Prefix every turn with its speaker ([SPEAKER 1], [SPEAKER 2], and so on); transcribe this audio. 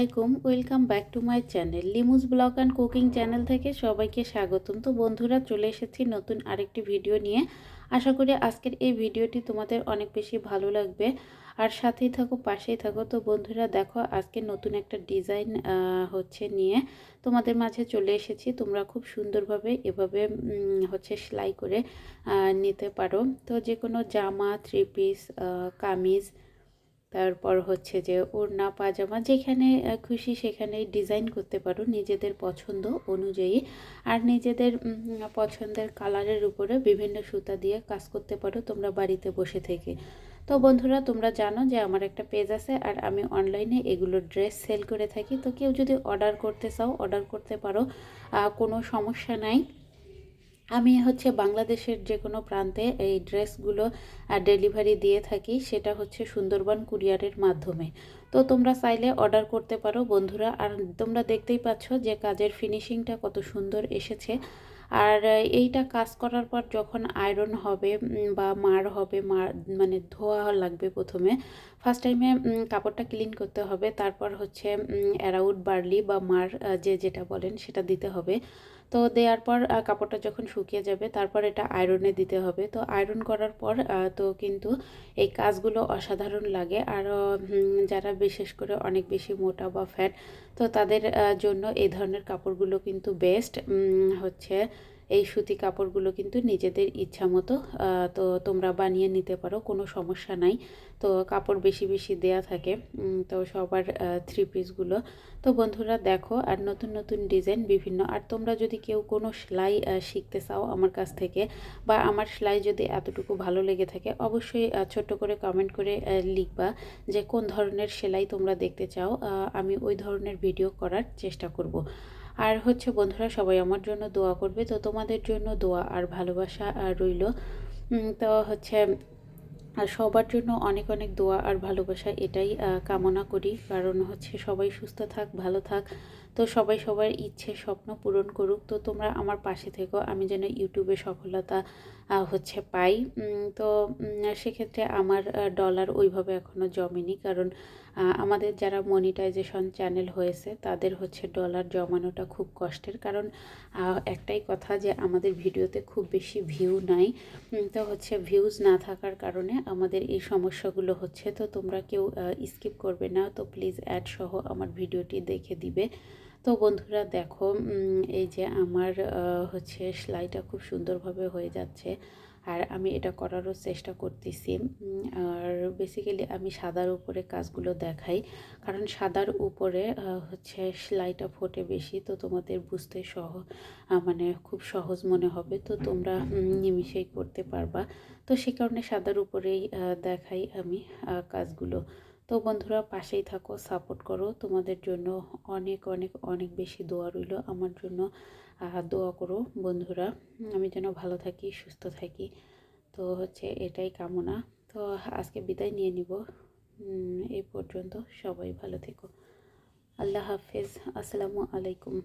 [SPEAKER 1] আলাইকুম, welcome back to my channel. লিমুস blog and cooking channel থেকে সবাইকে স্বাগতম। তো বন্ধুরা, চলে এসেছি নতুন আরেকটি ভিডিও নিয়ে। আশা করি আজকের এই ভিডিওটি তোমাদের অনেক বেশি ভালো লাগবে। আর সাথেই থাকো, পাশেই থাকো। তো বন্ধুরা, দেখো, আজকে নতুন একটা ডিজাইন হচ্ছে নিয়ে তোমাদের মাঝে চলে এসেছি। তোমরা খুব সুন্দরভাবে এভাবে হচ্ছে সেলাই করে নিতে পারো। তো যে কোনো জামা থ্রি পিস কামিজ তারপর হচ্ছে যে ওড়না, পাজামা যেখানে খুশি সেখানে ডিজাইন করতে পারো নিজেদের পছন্দ অনুযায়ী। আর নিজেদের পছন্দের কালারের উপরে বিভিন্ন সুতা দিয়ে কাজ করতে পারো তোমরা বাড়িতে বসে থেকে। তো বন্ধুরা, তোমরা জানো যে আমার একটা পেজ আছে আর আমি অনলাইনে এগুলো ড্রেস সেল করে থাকি। তো কেউ যদি অর্ডার করতে চাও অর্ডার করতে পারো কোনো সমস্যা নাই। আমি হচ্ছে বাংলাদেশের যে কোনো প্রান্তে এই ড্রেসগুলো ডেলিভারি দিয়ে থাকি, সেটা হচ্ছে সুন্দরবন কুরিয়ারের মাধ্যমে। তো তোমরা চাইলে অর্ডার করতে পারো, বন্ধুরা। আর তোমরা দেখতেই পাচ্ছ যে কাজের ফিনিশিংটা কত সুন্দর এসেছে। আর এইটা কাজ করার পর যখন আয়রন হবে বা মার হবে মার মানে ধোয়া লাগবে প্রথমে ফার্স্ট টাইমে কাপড়টা ক্লিন করতে হবে। তারপর হচ্ছে অ্যারাউড বার্লি বা মার যে যেটা বলেন সেটা দিতে হবে। তো দেওয়ার পর কাপড়টা যখন শুকিয়ে যাবে, তারপর এটা আয়রনে দিতে হবে। তো আয়রন করার পর তো কিন্তু এই কাজগুলো অসাধারণ লাগে। আর যারা বিশেষ করে অনেক বেশি মোটা বা ফ্যাট তো তাদের জন্য এই ধরনের কাপড়গুলো কিন্তু বেস্ট হচ্ছে এই সুতি কাপড়গুলো কিন্তু নিজেদের ইচ্ছা মতো তো তোমরা বানিয়ে নিতে পারো, কোনো সমস্যা নাই। তো কাপড় বেশি বেশি দেয়া থাকে তো সবার থ্রি পিসগুলো তো বন্ধুরা দেখো, আর নতুন নতুন ডিজাইন বিভিন্ন। আর তোমরা যদি কেউ কোনো সেলাই শিখতে চাও আমার কাছ থেকে, বা আমার সেলাই যদি এতটুকু ভালো লেগে থাকে, অবশ্যই ছোট্ট করে কমেন্ট করে লিখবা যে কোন ধরনের সেলাই তোমরা দেখতে চাও। আমি ওই ধরনের ভিডিও করার চেষ্টা করব। আর হচ্ছে, বন্ধুরা, সবাই আমার জন্য দোয়া করবে। তো তোমাদের জন্য দোয়া আর ভালোবাসা আর রইল। তো হচ্ছে, আর সবার জন্য অনেক অনেক দোয়া আর ভালোবাসা, এটাই কামনা করি। কারণ হচ্ছে, সবাই সুস্থ থাক, ভালো থাক। তো সবাই সবার ইচ্ছে, স্বপ্ন পূরণ করুক। তো তোমরা আমার পাশে থেকো, আমি যেন ইউটিউবে সফলতা হচ্ছে পাই। তো সেক্ষেত্রে আমার ডলার ওইভাবে এখনও জমেনি। কারণ আমাদের যারা মনিটাইজেশন চ্যানেল হয়েছে, তাদের হচ্ছে ডলার জমানোটা খুব কষ্টের। কারণ একটাই কথা যে আমাদের ভিডিওতে খুব বেশি ভিউ নাই। তো হচ্ছে ভিউজ না থাকার কারণে আমাদের এই সমস্যাগুলো হচ্ছে। তো তোমরা কেউ স্কিপ করবে না। তো প্লিজ অ্যাড সহ আমার ভিডিওটি দেখে দিবে। তো বন্ধুরা দেখো এই যে আমার হচ্ছে সেলাইটা খুব সুন্দরভাবে হয়ে যাচ্ছে। আর আমি এটা করারও চেষ্টা করতেছি। আর বেসিক্যালি আমি সাদার উপরে কাজগুলো দেখাই। কারণ সাদার উপরে হচ্ছে সেলাইটা ফোটে বেশি, তো তোমাদের বুঝতে সহ মানে খুব সহজ মনে হবে। তো তোমরা নিমিশেই করতে পারবা। তো সে কারণে সাদার উপরেই দেখাই আমি কাজগুলো। তো বন্ধুরা পাশেই থাকো, সাপোর্ট করো। তোমাদের জন্য অনেক অনেক অনেক বেশি দোয়া রইল। আমার জন্য দোয়া করো বন্ধুরা। আমি যেন ভালো থাকি, সুস্থ থাকি। তো হচ্ছে এটাই কামনা। তো আজকে বিদায় নিয়ে নিব। এই পর্যন্ত সবাই ভালো থেকো। আল্লাহ হাফেজ। আসসালামু আলাইকুম।